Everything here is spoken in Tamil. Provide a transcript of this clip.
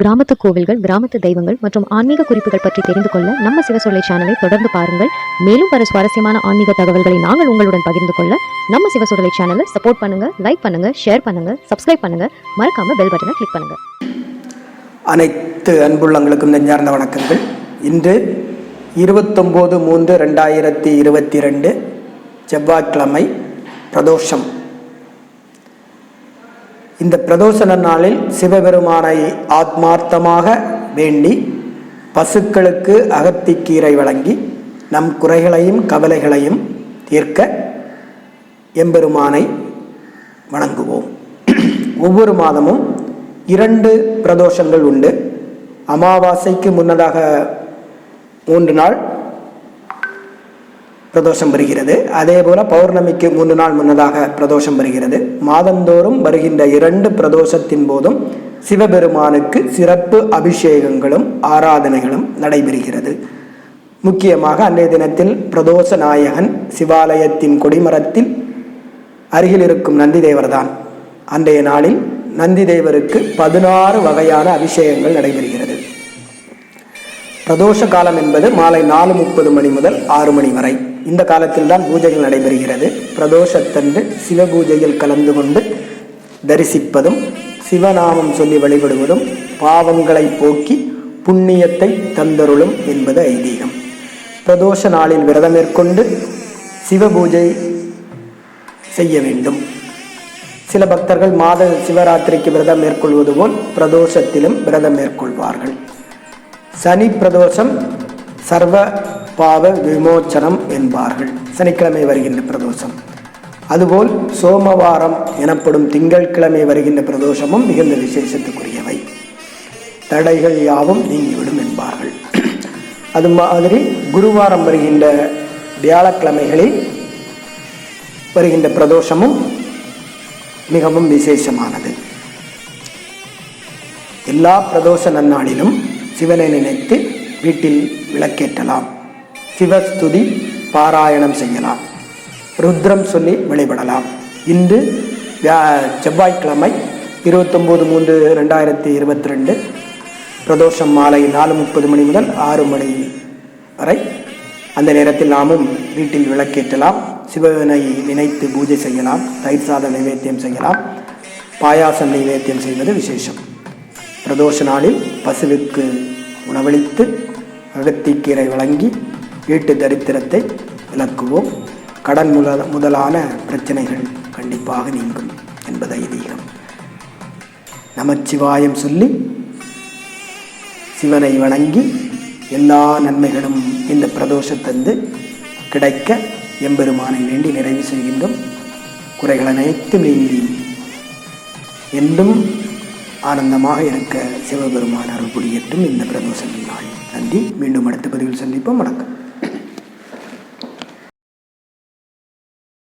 கிராமத்து கோவில்கள் கிராமத்து தெய்வங்கள் மற்றும் ஆன்மீக குறிப்புகள் பற்றி தெரிந்து கொள்ள நம்ம சிவசொல்லை சேனலை தொடர்ந்து பாருங்கள். மேலும் பல சுவாரஸ்யமான ஆன்மீக தகவல்களை நாங்கள் உங்களுடன் பகிர்ந்து கொள்ள நம்ம சிவசொல்லை சேனலை சப்போர்ட் பண்ணுங்க லைக் பண்ணுங்க ஷேர் பண்ணுங்க சப்ஸ்கிரைப் பண்ணுங்க. மறக்காம பெல் பட்டனை கிளிக் பண்ணுங்க. அனைத்து அன்புள்ளங்களுக்கும் நெஞ்சார்ந்த வணக்கங்கள். இன்று இருபத்தொம்போது மூன்று ரெண்டாயிரத்தி இருபத்தி ரெண்டு செவ்வாய்க்கிழமை பிரதோஷம். இந்த பிரதோஷன நாளில் சிவபெருமானை ஆத்மார்த்தமாக வேண்டி பசுக்களுக்கு அகத்திக்கீரை வழங்கி நம் குறைகளையும் கவலைகளையும் தீர்க்க எம்பெருமானை வணங்குவோம். ஒவ்வொரு மாதமும் இரண்டு பிரதோஷங்கள் உண்டு. அமாவாசைக்கு முன்னதாக மூன்று நாள் பிரதோஷம் வருகிறது. அதே போல பௌர்ணமிக்கு மூன்று நாள் முன்னதாக பிரதோஷம் வருகிறது. மாதந்தோறும் வருகின்ற இரண்டு பிரதோஷத்தின் போதும் சிவபெருமானுக்கு சிறப்பு அபிஷேகங்களும் ஆராதனைகளும் நடைபெறுகிறது. முக்கியமாக அன்றைய தினத்தில் பிரதோஷ நாயகன் சிவாலயத்தின் கொடிமரத்தில் அருகில் இருக்கும் நந்தி தேவர்தான் அன்றைய நாளில் நந்தி தேவருக்கு பதினாறு வகையான அபிஷேகங்கள் நடைபெறுகிறது. பிரதோஷ காலம் என்பது மாலை நாலு முப்பது மணி முதல் ஆறு மணி வரை. இந்த காலத்தில் தான் பூஜைகள் நடைபெறுகிறது. பிரதோஷத்தன்று சிவ பூஜையில் கலந்து கொண்டு தரிசிப்பதும் சிவநாமம் சொல்லி வழிபடுவதும் பாவங்களை போக்கி புண்ணியத்தை தந்தருளும் என்பது ஐதீகம். பிரதோஷ நாளில் விரதம் மேற்கொண்டு சிவ பூஜை செய்ய வேண்டும். சில பக்தர்கள் மாத சிவராத்திரிக்கு விரதம் மேற்கொள்வது போல் பிரதோஷத்திலும் விரதம் மேற்கொள்வார்கள். சனி பிரதோஷம் சர்வ பாவ விமோச்சனம் என்பார்கள். சனிக்கிழமை வருகின்ற பிரதோஷம். அதுபோல் சோமவாரம் எனப்படும் திங்கட்கிழமை வருகின்ற பிரதோஷமும் மிகுந்த விசேஷத்துக்குரியவை. தடைகள் யாவும் நீங்கிவிடும் என்பார்கள். அது மாதிரி குருவாரம் வருகின்ற வியாழக்கிழமைகளில் வருகின்ற பிரதோஷமும் மிகவும் விசேஷமானது. எல்லா பிரதோஷ நன்னாளிலும் சிவனை நினைத்து வீட்டில் விளக்கேற்றலாம். சிவஸ்துதி பாராயணம் செய்யலாம். ருத்ரம் சொல்லி வழிபடலாம். இன்று வியா- செவ்வாய்க்கிழமை இருபத்தொம்போது மூன்று ரெண்டாயிரத்தி இருபத்தி ரெண்டு பிரதோஷம் மாலை நாலு முப்பது மணி முதல் ஆறு மணி வரை அந்த நேரத்தில் நாமும் வீட்டில் விளக்கேற்றலாம். சிவனை நினைத்து பூஜை செய்யலாம். தயிர் சாத நைவேத்தியம் செய்யலாம். பாயாசம் நைவேத்தியம் செய்வது விசேஷம். பிரதோஷ நாளில் பசுவுக்கு உணவளித்து அகத்திக்கீரை வழங்கி வீட்டு தரித்திரத்தை விளக்குவோம். கடன் முதல முதலான பிரச்சனைகள் கண்டிப்பாக நீங்கும் என்பது ஐதீகம். நமச்சிவாயம் சொல்லி சிவனை வணங்கி எல்லா நன்மைகளும் இந்த பிரதோஷத்தந்து கிடைக்க எம்பெருமானை வேண்டி நிறைவு செய்கின்றோம். குறைகள் அனைத்தும் நீங்கி என்றும் ஆனந்தமாக இருக்க சிவபெருமான் அருள் புரியட்டும் இந்த பிரதோஷ நாள். நன்றி. மீண்டும் அடுத்த பதிவில் சந்திப்போம். வணக்கம்.